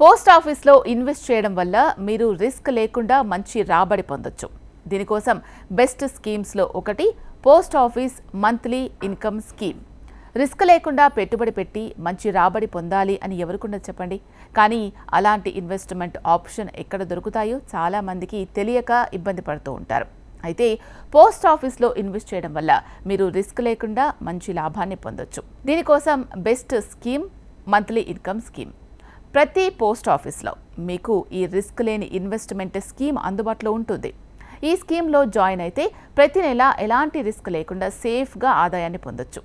Post ఆఫీస్లో invest చేయడం వల్ల మీరు రిస్క్ లేకుండా మంచి రాబడి పొందొచ్చు. దీనికోసం బెస్ట్ స్కీమ్స్లో ఒకటి post office monthly income scheme. Risk లేకుండా పెట్టుబడి పెట్టి మంచి రాబడి పొందాలి అని ఎవరికున్నది చెప్పండి. కానీ అలాంటి ఇన్వెస్ట్మెంట్ ఆప్షన్ ఎక్కడ దొరుకుతాయో చాలామందికి తెలియక ఇబ్బంది పడుతూ ఉంటారు. అయితే పోస్ట్ ఆఫీస్లో ఇన్వెస్ట్ చేయడం వల్ల మీరు రిస్క్ లేకుండా మంచి లాభాన్ని పొందొచ్చు. దీనికోసం best scheme monthly income scheme. ప్రతి పోస్ట్ ఆఫీస్లో మీకు ఈ రిస్క్ లేని ఇన్వెస్ట్మెంట్ స్కీమ్ అందుబాటులో ఉంటుంది. ఈ స్కీమ్లో జాయిన్ అయితే ప్రతి నెల ఎలాంటి రిస్క్ లేకుండా సేఫ్గా ఆదాయాన్ని పొందొచ్చు.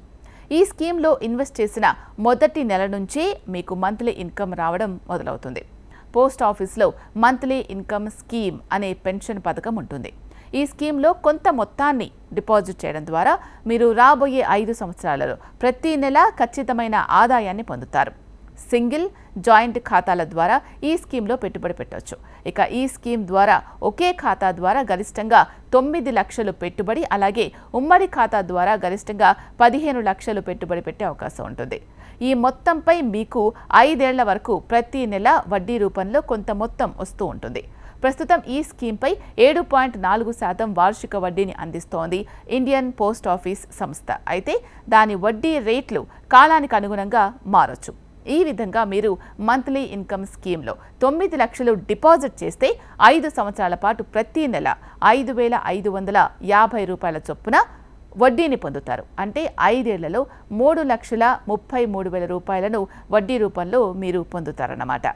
ఈ స్కీమ్లో ఇన్వెస్ట్ చేసిన మొదటి నెల నుంచే మీకు మంత్లీ ఇన్కమ్ రావడం మొదలవుతుంది. పోస్ట్ ఆఫీస్లో మంత్లీ ఇన్కమ్ స్కీమ్ అనే పెన్షన్ పథకం ఉంటుంది. ఈ స్కీమ్లో కొంత మొత్తాన్ని డిపాజిట్ చేయడం ద్వారా మీరు రాబోయే ఐదు సంవత్సరాలలో ప్రతి నెల ఖచ్చితమైన ఆదాయాన్ని పొందుతారు. సింగిల్ జాయింట్ ఖాతాల ద్వారా ఈ స్కీమ్లో పెట్టుబడి పెట్టవచ్చు ఇక ఈ స్కీమ్ ద్వారా ఒకే ఖాతా ద్వారా గరిష్టంగా తొమ్మిది లక్షలు పెట్టుబడి అలాగే ఉమ్మడి ఖాతా ద్వారా గరిష్టంగా పదిహేను లక్షలు పెట్టుబడి పెట్టే అవకాశం ఉంటుంది. ఈ మొత్తంపై మీకు ఐదేళ్ళ వరకు ప్రతి నెల వడ్డీ రూపంలో కొంత మొత్తం వస్తూ ఉంటుంది. ప్రస్తుతం ఈ స్కీమ్పై ఏడు పాయింట్ నాలుగు శాతం వార్షిక వడ్డీని అందిస్తోంది ఇండియన్ పోస్ట్ ఆఫీస్ సంస్థ. అయితే దాని వడ్డీ రేట్లు కాలానికి అనుగుణంగా మారొచ్చు. ఈ విధంగా మీరు మంత్లీ ఇన్కమ్ స్కీమ్లో తొమ్మిది లక్షలు డిపాజిట్ చేస్తే ఐదు సంవత్సరాల పాటు ప్రతి నెల ఐదు వేల ఐదు వందల యాభై రూపాయల చొప్పున వడ్డీని పొందుతారు. అంటే ఐదేళ్ళలో మూడు లక్షల ముప్పై మూడు వేల రూపాయలను వడ్డీ రూపంలో మీరు పొందుతారన్నమాట.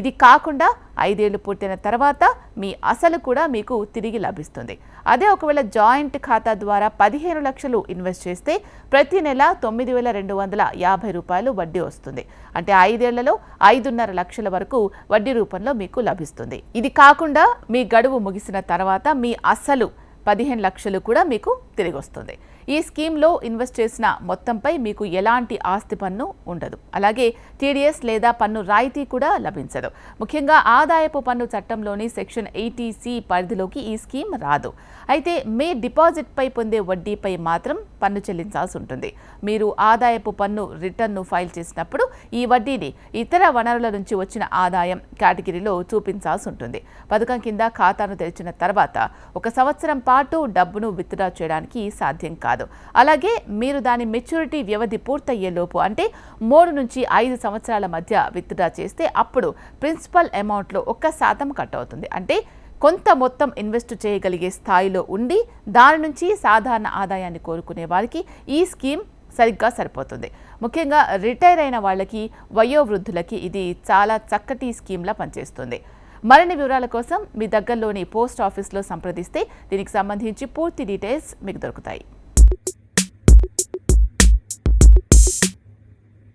ఇది కాకుండా ఐదేళ్ళు పూర్తయిన తర్వాత మీ అసలు కూడా మీకు తిరిగి లభిస్తుంది. అదే ఒకవేళ జాయింట్ ఖాతా ద్వారా పదిహేను లక్షలు ఇన్వెస్ట్ చేస్తే ప్రతి నెల తొమ్మిది వేల రెండు వందల యాభై రూపాయలు వడ్డీ వస్తుంది. అంటే ఐదేళ్ళలో ఐదున్నర లక్షల వరకు వడ్డీ రూపంలో మీకు లభిస్తుంది. ఇది కాకుండా మీ గడువు ముగిసిన తర్వాత మీ అసలు పదిహేను లక్షలు కూడా మీకు తిరిగి వస్తుంది. ఈ స్కీమ్లో ఇన్వెస్ట్ చేసిన మొత్తంపై మీకు ఎలాంటి ఆస్తి పన్ను ఉండదు. అలాగే టీడీఎస్ లేదా పన్ను రాయితీ కూడా లభించదు. ముఖ్యంగా ఆదాయపు పన్ను చట్టంలోని సెక్షన్ ఎయిటీసీ పరిధిలోకి ఈ స్కీమ్ రాదు. అయితే మీ డిపాజిట్పై పొందే వడ్డీపై మాత్రం పన్ను చెల్లించాల్సి ఉంటుంది. మీరు ఆదాయపు పన్ను రిటర్న్ను ఫైల్ చేసినప్పుడు ఈ వడ్డీని ఇతర వనరుల నుంచి వచ్చిన ఆదాయం కేటగిరీలో చూపించాల్సి ఉంటుంది. పథకం కింద ఖాతాను తెరిచిన తర్వాత ఒక సంవత్సరం పాటు డబ్బును విత్డ్రా చేయడానికి సాధ్యం కాదు. కాదు. అలాగే మీరు దాని మెచ్యూరిటీ వ్యవధి పూర్తయ్యేలోపు అంటే మూడు నుంచి ఐదు సంవత్సరాల మధ్య విత్డ్రా చేస్తే అప్పుడు ప్రిన్సిపల్ అమౌంట్లో ఒక్క శాతం కట్ అవుతుంది. అంటే కొంత మొత్తం ఇన్వెస్ట్ చేయగలిగే స్థాయిలో ఉండి దాని నుంచి సాధారణ ఆదాయాన్ని కోరుకునే వారికి ఈ స్కీమ్ సరిగ్గా సరిపోతుంది. ముఖ్యంగా రిటైర్ అయిన వాళ్ళకి వయోవృద్ధులకి ఇది చాలా చక్కటి స్కీమ్లా పనిచేస్తుంది. మరిన్ని వివరాల కోసం మీ దగ్గరలోని పోస్ట్ ఆఫీస్లో సంప్రదిస్తే దీనికి సంబంధించి పూర్తి డీటెయిల్స్ మీకు దొరుకుతాయి.